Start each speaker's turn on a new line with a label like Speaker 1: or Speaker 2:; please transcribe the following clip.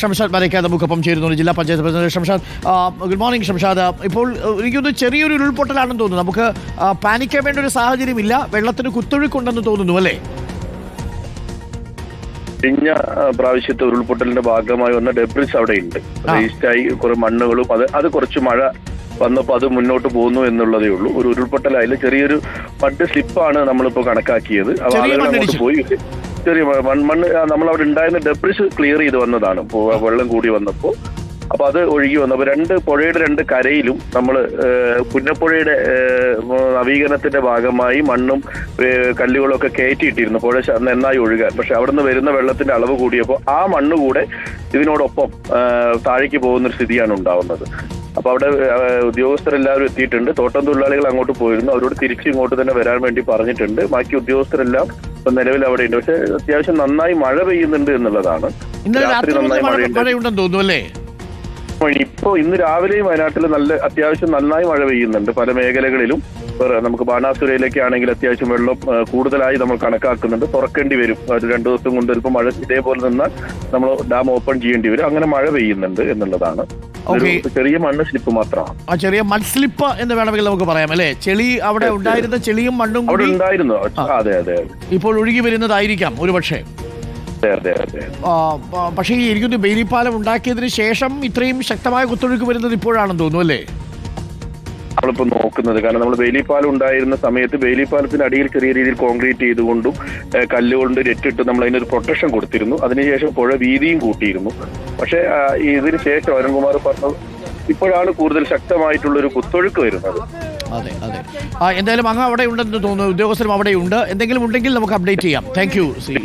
Speaker 1: ഷംഷാദ് മരയ്ക്കാതെ നമുക്കൊപ്പം ചേരുന്നു ജില്ലാ panchayat president Shamshad. Good morning Shamshad. ഇപ്പോൾ എനിക്കൊന്ന് ചെറിയൊരു ഉരുൾപൊട്ടലാണെന്ന് തോന്നുന്നു. നമുക്ക് പാനിക്കാൻ വേണ്ട ഒരു സാഹചര്യമില്ല വെള്ളത്തിന് കുത്തൊഴുക്കുണ്ടെന്ന് തോന്നുന്നു അല്ലേ?
Speaker 2: കഴിഞ്ഞ പ്രാവശ്യത്തെ ഉരുൾപൊട്ടലിന്റെ ഭാഗമായി വന്ന ഡെബ്രിസ് അവിടെ ഉണ്ട് വേസ്റ്റായി കുറെ മണ്ണുകളും അത് അത് കുറച്ച് മഴ വന്നപ്പോൾ അത് മുന്നോട്ട് പോകുന്നു എന്നുള്ളതേ ഉള്ളൂ. ഒരു ഉരുൾപൊട്ടലായാലും ചെറിയൊരു പട്ട് സ്ലിപ്പാണ് നമ്മളിപ്പോ കണക്കാക്കിയത്. ആളുകൾ അങ്ങോട്ട് പോയി. ചെറിയ മൺമണ്ണ് നമ്മൾ നമ്മളവിടെ ഉണ്ടായിരുന്ന ഡെബ്രിസ് ക്ലിയർ ചെയ്ത് വന്നതാണ്. വെള്ളം കൂടി വന്നപ്പോൾ. അപ്പൊ അത് ഒഴുകി വന്നു. അപ്പൊ രണ്ട് പുഴയുടെ രണ്ട് കരയിലും നമ്മൾ പുന്നപ്പുഴയുടെ നവീകരണത്തിന്റെ ഭാഗമായി മണ്ണും കല്ലുകളും ഒക്കെ കയറ്റിയിട്ടിരുന്നു. പുഴ നന്നായി ഒഴുകാൻ. പക്ഷെ അവിടെ നിന്ന് വരുന്ന വെള്ളത്തിന്റെ അളവ് കൂടിയപ്പോൾ ആ മണ്ണ് കൂടെ ഇതിനോടൊപ്പം താഴേക്ക് പോകുന്ന ഒരു സ്ഥിതിയാണ് ഉണ്ടാവുന്നത്. അപ്പൊ അവിടെ ഉദ്യോഗസ്ഥരെല്ലാവരും എത്തിയിട്ടുണ്ട്. തോട്ടം തൊഴിലാളികൾ അങ്ങോട്ട് പോയിരുന്നു. അവരോട് തിരിച്ച് ഇങ്ങോട്ട് തന്നെ വരാൻ വേണ്ടി പറഞ്ഞിട്ടുണ്ട്. ബാക്കി ഉദ്യോഗസ്ഥരെല്ലാം ഇപ്പൊ നിലവിൽ അവിടെ ഉണ്ട്. പക്ഷെ അത്യാവശ്യം നന്നായി മഴ പെയ്യുന്നുണ്ട് എന്നുള്ളതാണ്. രാത്രി നന്നായി
Speaker 1: മഴയുണ്ടെന്ന് തോന്നുന്നു അല്ലേ?
Speaker 2: ഇപ്പോ ഇന്ന് രാവിലെയും വയനാട്ടിൽ നല്ല അത്യാവശ്യം നന്നായി മഴ പെയ്യുന്നുണ്ട്. പല മേഖലകളിലും. നമുക്ക് ബാണാസുരയിലേക്ക് ആണെങ്കിൽ അത്യാവശ്യം വെള്ളം കൂടുതലായി നമ്മൾ കണക്കാക്കുന്നുണ്ട്. തുറക്കേണ്ടി വരും. ഒരു രണ്ടു ദിവസം കൊണ്ട് ചിലപ്പോൾ മഴ ഇതേപോലെ നിന്നാൽ നമ്മൾ ഡാം ഓപ്പൺ ചെയ്യേണ്ടി വരും. അങ്ങനെ മഴ പെയ്യുന്നുണ്ട് എന്നുള്ളതാണ്. ചെറിയ മണ്ണ് സ്ലിപ്പ് മാത്രമാണ്
Speaker 1: ആ ചെറിയ മൺസ്ലിപ്പ് സ്ലിപ്പ് എന്ന് വേണമെങ്കിൽ നമുക്ക് പറയാം അല്ലേ? ചെളി അവിടെ ഉണ്ടായിരുന്ന ചെളിയും മണ്ണും
Speaker 2: അവിടെ
Speaker 1: കൂടി
Speaker 2: ഉണ്ടായിരുന്നു. അതെ അതെ
Speaker 1: ഇപ്പോൾ ഒഴുകി വരുന്നതായിരിക്കാം ഒരുപക്ഷെ.
Speaker 2: അതെ അതെ അതെ.
Speaker 1: ആ, പ- പക്ഷേ ഈ എനിക്കൊന്ന് ബെയിലിപ്പാലം ഉണ്ടാക്കിയതിന് ശേഷം ഇത്രയും ശക്തമായ കുത്തൊഴുക്ക് വരുന്നത് ഇപ്പോഴാണെന്ന് തോന്നുന്നു അല്ലേ?
Speaker 2: നമ്മളിപ്പോ നോക്കുന്നത്. കാരണം നമ്മൾ വേലിപ്പാലം ഉണ്ടായിരുന്ന സമയത്ത് വേലിപ്പാലത്തിന് അടിയിൽ ചെറിയ രീതിയിൽ കോൺക്രീറ്റ് ചെയ്തുകൊണ്ടും കല്ലുകൊണ്ട് രറ്റിട്ട് നമ്മൾ അതിനൊരു പ്രൊട്ടക്ഷൻ കൊടുത്തിരുന്നു. അതിനുശേഷം പുഴ വീതിയും കൂട്ടിയിരുന്നു. പക്ഷേ ഇതിന് ശേഷം അരുൺകുമാർ പറഞ്ഞത് ഇപ്പോഴാണ് കൂടുതൽ ശക്തമായിട്ടുള്ള ഒരു കുത്തൊഴുക്ക് വരുന്നത്.
Speaker 1: അതെ അതെ. ആ എന്തായാലും അങ്ങ് അവിടെ ഉണ്ടെന്ന് തോന്നുന്നു. ഉദ്യോഗസ്ഥരും അവിടെ ഉണ്ട് എന്തെങ്കിലും ഉണ്ടെങ്കിൽ നമുക്ക് അപ്ഡേറ്റ് ചെയ്യാം. Thank you Shri